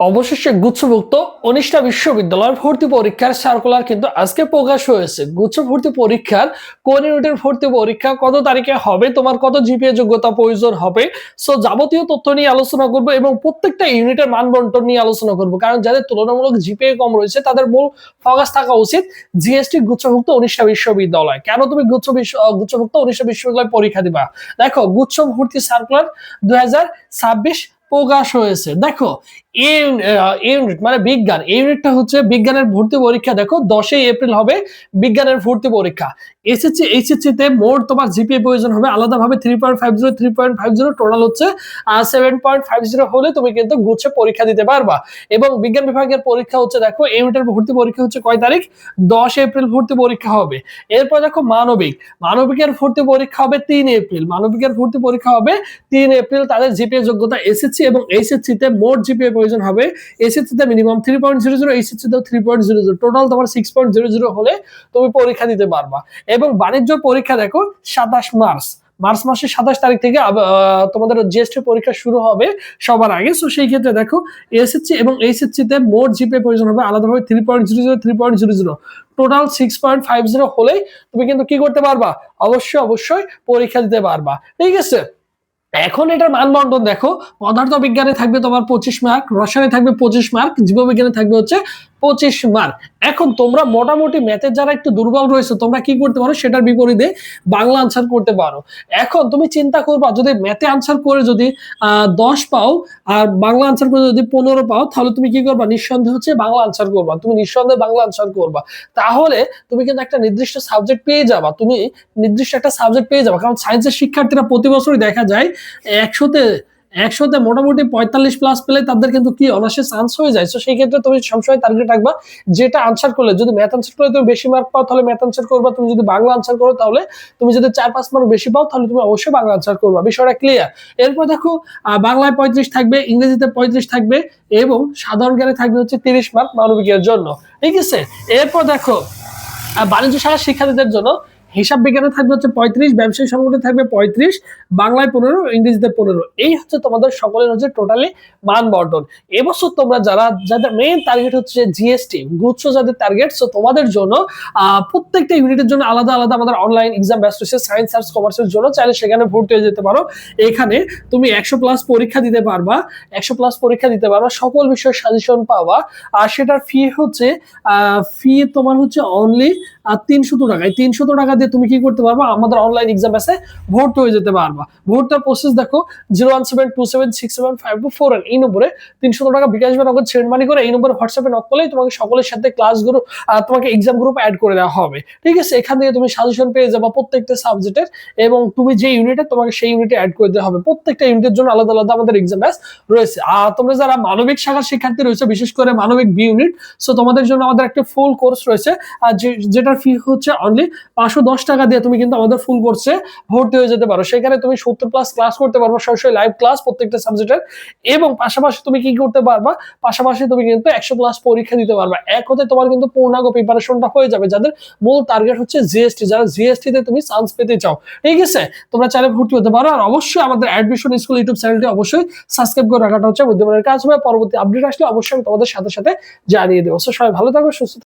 অবশেষে গুচ্ছভুক্ত অনিষ্ঠা বিশ্ববিদ্যালয়ের ভর্তি পরীক্ষার সার্কুলার কিন্তু আজকে প্রকাশ হয়েছে। গুচ্ছ ভর্তি পরীক্ষার কোন ইউনিটের ভর্তি পরীক্ষা কত তারিখে হবে? তোমার কত জিপিএ যোগ্যতা প্রয়োজন হবে? সো যাবতীয় তথ্য নিয়ে আলোচনা করব এবং প্রত্যেকটা ইউনিটের বন্টন নিয়ে আলোচনা করব। কারণ যাদের তুলনামূলক জিপিএ কম রয়েছে, তাদের মূল ফোকাস থাকা উচিত জিএসটি গুচ্ছভুক্ত অনিষ্ঠা বিশ্ববিদ্যালয়। কেন তুমি গুচ্ছ গুচ্ছভুক্ত অনিষ্ঠা বিশ্ববিদ্যালয় পরীক্ষা দিবা? দেখো গুচ্ছ ভর্তি সার্কুলার দুই হাজার ছাব্বিশ প্রকাশ হয়েছে। দেখো ইউনিট মানে বিজ্ঞান। ইউনিটটা হচ্ছে বিজ্ঞানের ভর্তি পরীক্ষা। দেখো, দশই এপ্রিল হবে বিজ্ঞানের ভর্তি পরীক্ষা। এসএসসি এইচএসসি তে মোট তোমার জিপিএ প্রয়োজন হবে আলাদাভাবে three point five zero three point five zero total হচ্ছে সেভেন পয়েন্ট ফাইভ জিরো হলে তুমি কিন্তু পরীক্ষা দিতে পারবা। এবং বিজ্ঞান বিভাগের পরীক্ষা হচ্ছে, দেখো ইউনিটের ভর্তি পরীক্ষা হচ্ছে কয় তারিখ? দশ এপ্রিল ভর্তি পরীক্ষা হবে। এরপর দেখো, মানবিক। মানবিকের ভর্তি পরীক্ষা হবে তিন এপ্রিল। মানবিকের ভর্তি পরীক্ষা হবে তিন এপ্রিল। তাদের জিপিএ যোগ্যতা এসএসসি এবং এইচএসসি তে মোট জিপিএ প্রয়োজন হবে এসএসসি তে minimum three point zero zero HSC তে three point zero zero total তোমার সিক্স পয়েন্ট জিরো জিরো হলে তুমি পরীক্ষা দিতে পারবা। এবং বাণিজ্য পরীক্ষা দেখো, সাতাশ মার্চ মার্চ মাসের সাতাশ তারিখ থেকে তোমাদের জিএসটি পরীক্ষা শুরু হবে সবার আগে। সো সেই ক্ষেত্রে দেখো, এসএসসি এবং এইচএসসি তে মোট জিপিএ প্রয়োজন হবে আলাদাভাবে three point zero zero three point zero zero total six point five zero হলেই তুমি কিন্তু কি করতে পারবা? অবশ্যই অবশ্যই পরীক্ষা দিতে পারবা। ঠিক আছে? এখন এটার মানদণ্ড দেখো পদার্থ বিজ্ঞানে থাকবে তোমার পঁচিশ মার্ক রসায়নে থাকবে পঁচিশ মার্ক জীববিজ্ঞানে থাকবে হচ্ছে পঁচিশ মার্ক এখন তোমরা মোটামুটি ম্যাথের যারা একটু দুর্বল রয়েছে, তোমরা কি করতে পারো? সেটার বিপরীতে বাংলা আনসার করতে পারো। এখন তুমি চিন্তা করবা, যদি ম্যাথে আনসার করে যদি দশ পাও আর বাংলা আনসার করে যদি পনেরো পাও, তাহলে তুমি কি করবা? নিঃসন্দেহে হচ্ছে বাংলা আনসার করবা। তুমি নিঃসন্দেহে বাংলা আনসার করবা। তাহলে তুমি কিন্তু একটা নির্দিষ্ট সাবজেক্ট পেয়ে যাবা। তুমি নির্দিষ্ট একটা সাবজেক্ট পেয়ে যাবা। কারণ সায়েন্সের শিক্ষার্থীরা প্রতি বছরই দেখা যায়, একশোতে একশোতে মোটামুটি পঁয়তাল্লিশ প্লাস পেলে তাদের কিন্তু কি অনার্সে চান্স হয়ে যায়। তো সেই ক্ষেত্রে তুমি সবসময় টার্গেট রাখবা। যেটা আনসার করলে, যদি ম্যাথ আনসার করলে তুমি বেশি মার্ক পাও, তাহলে ম্যাথ আনসার করবা। তুমি যদি বাংলা আনসার করো, তাহলে তুমি যদি চার পাঁচ মার্ক বেশি পাও, তাহলে তুমি অবশ্যই বাংলা আনসার করবা। বিষয়টা ক্লিয়ার এরপর দেখো বাংলায় পঁয়ত্রিশ থাকবে, ইংরেজিতে পঁয়ত্রিশ থাকবে এবং সাধারণ জ্ঞানে থাকবে হচ্ছে তিরিশ মার্ক মানবিকের জন্য। ঠিক আছে? এরপর দেখো বাণিজ্য শাখার শিক্ষার্থীদের জন্য হিসাব বিজ্ঞানে থাকবে হচ্ছে পঁয়ত্রিশ, ব্যবসায়ী সংগঠনে থাকবে পঁয়ত্রিশ, বাংলায় পনেরো, ইংরেজিতে পনেরো। এই হচ্ছে তোমাদের সকলের হচ্ছে টোটালি মান বর্ধন এবছর তোমরা যারা, যাদের মেইন টার্গেট হচ্ছে জিএসটি গুচ্ছ যাদের টার্গেট সো তোমাদের জন্য প্রত্যেকটা ইউনিটের জন্য আলাদা আলাদা আমাদের অনলাইন এক্সাম ব্যস্ত রয়েছে সায়েন্স আর্টস কমার্সের জন্য চাইলে সেখানে ভর্তি হয়ে যেতে পারো। এখানে তুমি একশো প্লাস পরীক্ষা দিতে পারবা, একশো প্লাস পরীক্ষা দিতে পারবা, সকল বিষয়ে সাজেশন পাওয়া আর সেটার ফি হচ্ছে ফি তোমার হচ্ছে অনলি তিনশত টাকায় তিনশত টাকা দিয়ে তুমি কি করতে পারবা? আমাদের অনলাইন এক্সাম আছে, ভর্তি হয়ে যেতে পারবা। ভর্তির প্রসেস দেখো zero one seven two seven six seven five two four এই নম্বরে তিনশত টাকা বিকাশ বা নগদ মানি করে, এই নম্বরে হোয়াটসঅ্যাপে নক করলেই তোমাকে সকলের সাথে ক্লাস গ্রুপ তোমাকে এক্সাম গ্রুপ অ্যাড করে দেওয়া হবে। ঠিক আছে? এখান থেকে তুমি সাজেশন পেয়ে যাবা প্রত্যেকটা সাবজেক্টের এবং তুমি যে ইউনিটে তোমাকে সেই ইউনিটে অ্যাড করে দেওয়া হবে। প্রত্যেকটা ইউনিটের জন্য আলাদা আলাদা আমাদের এক্সাম ব্যাস রয়েছে। আর তোমরা যারা মানবিক শাখার শিক্ষার্থী রয়েছে, বিশেষ করে মানবিক বি ইউনিট সো তোমাদের জন্য আমাদের একটা ফুল কোর্স রয়েছে আর যেটার ফি হচ্ছে অনলি পাঁচশো দশ টাকা দিয়ে তুমি কিন্তু আমাদের ফুল কোর্সে ভর্তি হয়ে যেতে পারো। সেখানে তুমি সত্তর প্লাস ক্লাস করতে পারব, সরাসরি লাইভ ক্লাস প্রত্যেকটা সাবজেক্টের এবং পাশাপাশি তুমি কি করতে পারবা, পাশাপাশি তুমি কিন্তু একশো প্লাস পরীক্ষা দিতে পারবা। এক হতে তোমার কিন্তু পূর্ণাঙ্গ প্রিপারেশনটা হয়ে যাবে, যাদের মূল টার্গেট হচ্ছে জিএসটি যারা তুমি চান্স পেতে চাও। ঠিক আছে? তোমরা চাইলে ভর্তি হতে পারো। আর অবশ্যই আমাদের অ্যাডমিশন স্কুল ইউটিউব চ্যানেলটি অবশ্যই সাবস্ক্রাইব করে রাখাটা হচ্ছে বুদ্ধিমানের কাজ হবে। পরবর্তী আপডেট আসলে অবশ্যই আমি তোমাদের সাথে সাথে জানিয়ে দেবো। সবাই ভালো থাকো, সুস্থ।